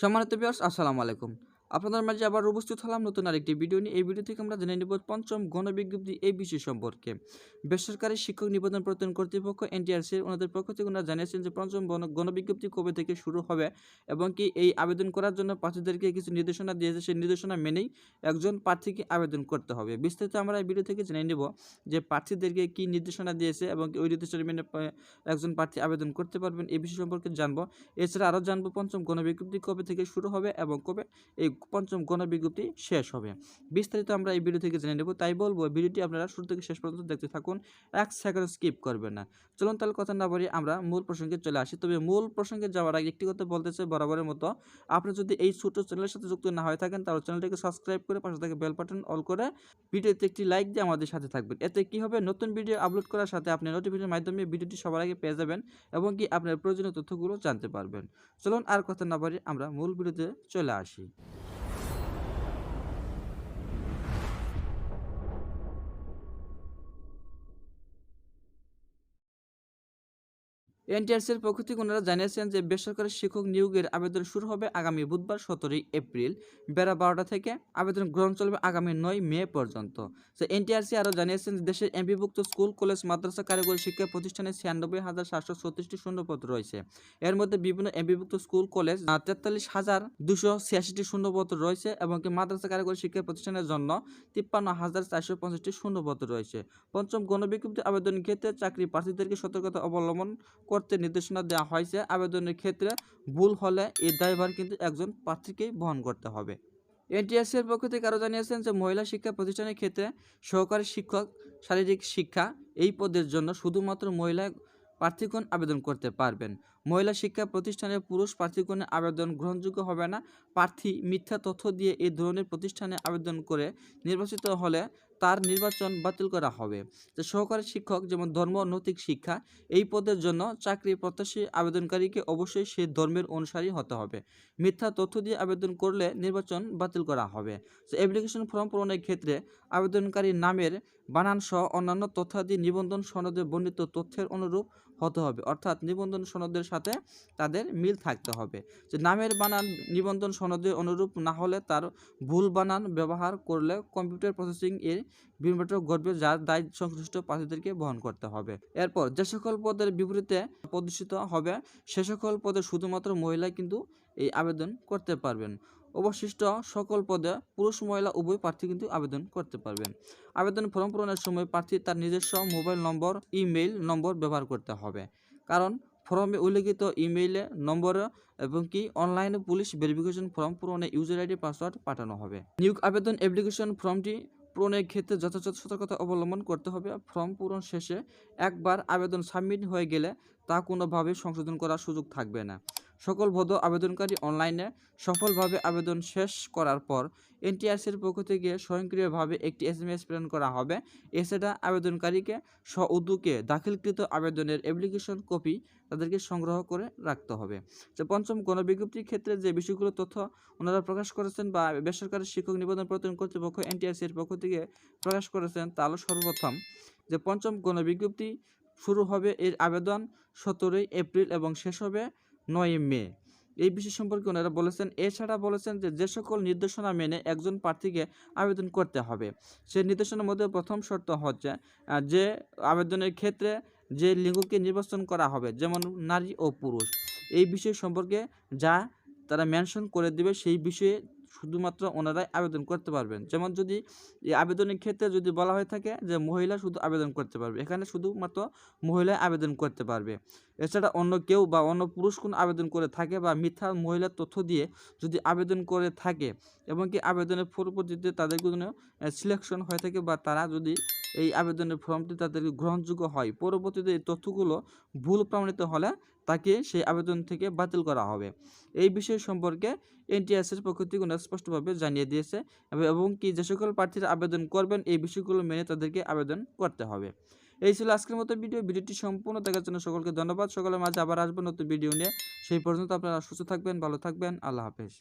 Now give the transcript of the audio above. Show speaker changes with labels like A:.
A: সম্মানিত বিয়ার্স আসসালামু আলাইকুম। আপনাদের মাঝে আবার উপস্থিত হলাম নতুন আরেকটি ভিডিও নিয়ে। এই ভিডিও থেকে আমরা জেনে নেব পঞ্চম গণবিজ্ঞপ্তি এই বিষয় সম্পর্কে। বেসরকারি শিক্ষক নিবেদন প্রত্যয়ন কর্তৃপক্ষ, এনটিআরসি ওনাদের পক্ষ থেকে ওনারা জানিয়েছেন যে পঞ্চম গণ- গণবিজ্ঞপ্তি কবে থেকে শুরু হবে এবং কি এই আবেদন করার জন্য প্রার্থীদেরকে কিছু নির্দেশনা দিয়েছে, সেই নির্দেশনা মেনেই একজন প্রার্থীকে আবেদন করতে হবে। বিস্তারিত আমরা এই ভিডিও থেকে জেনে নেব যে প্রার্থীদেরকে কি নির্দেশনা দিয়েছে এবং ওই নির্দেশনা মেনে একজন প্রার্থী আবেদন করতে পারবেন, এই বিষয় সম্পর্কে জানব। এছাড়া আরও জানব পঞ্চম গণবিজ্ঞপ্তি কবে থেকে শুরু হবে এবং কবে এই পঞ্চম গণবিজ্ঞপ্তি শেষ হবে। বিস্তারিত আমরা এই ভিডিও থেকে জেনে নেব, তাই বলব ভিডিওটি আপনারা শুরু থেকে শেষ পর্যন্ত দেখতে থাকুন, এক সেকেন্ড স্কিপ করবেন না। চলুন তাহলে কথা না বলি আমরা মূল প্রসঙ্গে চলে আসি। তবে মূল প্রসঙ্গে যাওয়ার আগে একটি কথা বলতে চাই বরাবরের মতো। আপনি যদি এই ছোট চ্যানেলের সাথে যুক্ত না হয়ে থাকেন, তাহলে চ্যানেলটিকে সাবস্ক্রাইব করে পাশে থেকে বেল বাটন অল করে ভিডিওতে একটি লাইক দিয়ে আমাদের সাথে থাকবেন। এতে কি হবে? নতুন ভিডিও আপলোড করার সাথে আপনি নোটিফিকেশনের মাধ্যমে ভিডিওটি সবার আগে পেয়ে যাবেন এবং কি আপনার প্রয়োজনীয় তথ্যগুলো জানতে পারবেন। চলুন আর কথা না বলি আমরা মূল ভিডিওতে চলে আসি। এনটিআরসির পক্ষ থেকে ওনারা জানিয়েছেন যে বেসরকারি শিক্ষক নিয়োগের আবেদন শুরু হবে আগামী বুধবার সতেরোই এপ্রিল, বেলা বারোটা থেকে আবেদন গ্রহণ চলবে আগামী নয় মে পর্যন্ত। তো এনটিআরসি আরও জানিয়েছেন যে দেশের এমপিভুক্ত স্কুল, কলেজ, মাদ্রাসা, কারিগরি শিক্ষা প্রতিষ্ঠানে ছিয়ানব্বই হাজার সাতশো ছত্রিশটি শূন্যপদ রয়েছে। এর মধ্যে বিভিন্ন এমপিভুক্ত স্কুল, কলেজ তেতাল্লিশ হাজার দুশো ছিয়াশিটি শূন্যপদ রয়েছে এবং কি মাদ্রাসা, কারিগরি শিক্ষা প্রতিষ্ঠানের জন্য তিপ্পান্ন হাজার চারশো পঞ্চাশটি শূন্যপদ রয়েছে। পঞ্চম গণবিজ্ঞপ্তি আবেদনের ক্ষেত্রে চাকরি প্রার্থীদেরকে সতর্কতা অবলম্বন করতে নির্দেশনা দেওয়া হয়েছে। আবেদনের ক্ষেত্রে ভুল হলে এই দায়ভার কিন্তু একজন প্রার্থীকেই বহন করতে হবে। এনটিএসসি এর পক্ষ থেকে আরও জানিয়েছেন যে, মহিলা শিক্ষা প্রতিষ্ঠানের ক্ষেত্রে সহকারী শিক্ষক, শারীরিক শিক্ষা এই পদের জন্য শুধুমাত্র মহিলা প্রার্থীগণ আবেদন করতে পারবেন। মহিলা শিক্ষা প্রতিষ্ঠানে পুরুষ প্রার্থীগণের আবেদন গ্রহণযোগ্য হবে না। প্রার্থী মিথ্যা তথ্য দিয়ে এই ধরনের প্রতিষ্ঠানে আবেদন করে নির্বাচিত হলে তার নির্বাচন বাতিল করা হবে। যে সহকারী শিক্ষক যেমন ধর্ম নৈতিক শিক্ষা, এই পদের জন্য চাকরি প্রত্যাশী আবেদনকারীকে অবশ্যই সেই ধর্মের অনুসারী হতে হবে। মিথ্যা তথ্য দিয়ে আবেদন করলে নির্বাচন বাতিল করা হবে। তো অ্যাপ্লিকেশন ফর্ম পূরণের ক্ষেত্রে আবেদনকারী নামের, বানান সহ অন্যান্য তথ্যাদি নিবন্ধন সনদে বর্ণিত তথ্যের অনুরূপ হতে হবে। অর্থাৎ নিবন্ধন সনদের সাথে তাদের মিল থাকতে হবে। যে নামের বানান নিবন্ধন সনদে অনুরূপ না হলে তার ভুল বানান ব্যবহার করলে কম্পিউটার প্রসেসিং এর বিঘ্নটা ঘটবে যার দায় সংশ্লিষ্ট প্রার্থীদেরকে বহন করতে হবে। এরপর যে সকল পদের বিপরীতে প্রদর্শিত হবে, সে সকল পদে শুধুমাত্র মহিলা কিন্তু এই আবেদন করতে পারবেন। অবশিষ্ট সকল পদে পুরুষ, মহিলা, উভয় প্রার্থী কিন্তু আবেদন করতে পারবেন। আবেদন ফর্ম পূরণের সময় প্রার্থী তার নিজস্ব মোবাইল নম্বর, ইমেইল নম্বর ব্যবহার করতে হবে। কারণ ফর্মে উল্লেখিত ইমেইলে নম্বর এবং কি অনলাইনে পুলিশ ভেরিফিকেশন ফর্ম পূরণে ইউজার আইডি, পাসওয়ার্ড পাঠানো হবে। নিয়োগ আবেদন অ্যাপ্লিকেশন ফর্মটি পূরণের ক্ষেত্রে যথাযথ সতর্কতা অবলম্বন করতে হবে। ফর্ম পূরণ শেষে একবার আবেদন সাবমিট হয়ে গেলে তা কোনোভাবে সংশোধন করার সুযোগ থাকবে না। সকল বৈধ আবেদনকারী অনলাইনে সফলভাবে আবেদন শেষ করার পর এনটিআরসির পক্ষ থেকে স্বয়ংক্রিয়ভাবে একটি এস এম এস প্রেরণ করা হবে। এছাড়া আবেদনকারীকে স্ব উদ্যোগে দাখিলকৃত আবেদনের অ্যাপ্লিকেশন কপি তাদেরকে সংগ্রহ করে রাখতে হবে। যে পঞ্চম গণবিজ্ঞপ্তির ক্ষেত্রে যে বিষয়গুলো তথ্য ওনারা প্রকাশ করেছেন বা বেসরকারি শিক্ষক নিবন্ধন প্রত্যয়ন কর্তৃপক্ষ এনটিআরসি এর পক্ষ থেকে প্রকাশ করেছেন তা হলো সর্বপ্রথম যে পঞ্চম গণবিজ্ঞপ্তি শুরু হবে এর আবেদন সতেরোই এপ্রিল এবং শেষ হবে নয় মে। এই বিষয় সম্পর্কে ওনারা বলেছেন, এছাড়া বলেছেন যে যে সকল নির্দেশনা মেনে একজন প্রার্থীকে আবেদন করতে হবে। সেই নির্দেশনার মধ্যে প্রথম শর্ত হচ্ছে যে আবেদনের ক্ষেত্রে যে লিঙ্গকে নির্বাচন করা হবে, যেমন নারী ও পুরুষ। এই বিষয় সম্পর্কে যা তারা মেনশন করে দিবে, সেই বিষয়ে শুধুমাত্র ওনারাই আবেদন করতে পারবেন। যেমন যদি এই আবেদনের ক্ষেত্রে যদি বলা হয়ে থাকে যে মহিলা শুধু আবেদন করতে পারবে, এখানে শুধুমাত্র মহিলা আবেদন করতে পারবে। এছাড়া অন্য কেউ বা অন্য পুরুষ কোন আবেদন করে থাকে বা মিথ্যা মহিলার তথ্য দিয়ে যদি আবেদন করে থাকে এবং কি আবেদনের পরবর্তীতে তাদের কোনো সিলেকশন হয়ে থাকে বা তারা যদি এই আবেদনের ফর্মটি তাদের গ্রহণযোগ্য হয়, পরবর্তীতে এই তথ্যগুলো ভুল প্রমাণিত হলে তাকে সেই আবেদন থেকে বাতিল করা হবে। এই বিষয় সম্পর্কে এনটিএসের পক্ষ থেকে ওনারা স্পষ্টভাবে জানিয়ে দিয়েছে এবং- কি যে সকল প্রার্থীরা আবেদন করবেন, এই বিষয়গুলো মেনে তাদেরকে আবেদন করতে হবে। এই ছিল আজকের মতো ভিডিও। ভিডিওটি সম্পূর্ণ দেখার জন্য সকলকে ধন্যবাদ। সকলের মাঝে আবার আসবেন নতুন ভিডিও নিয়ে। সেই পর্যন্ত আপনারা সুস্থ থাকবেন, ভালো থাকবেন। আল্লাহ হাফেজ।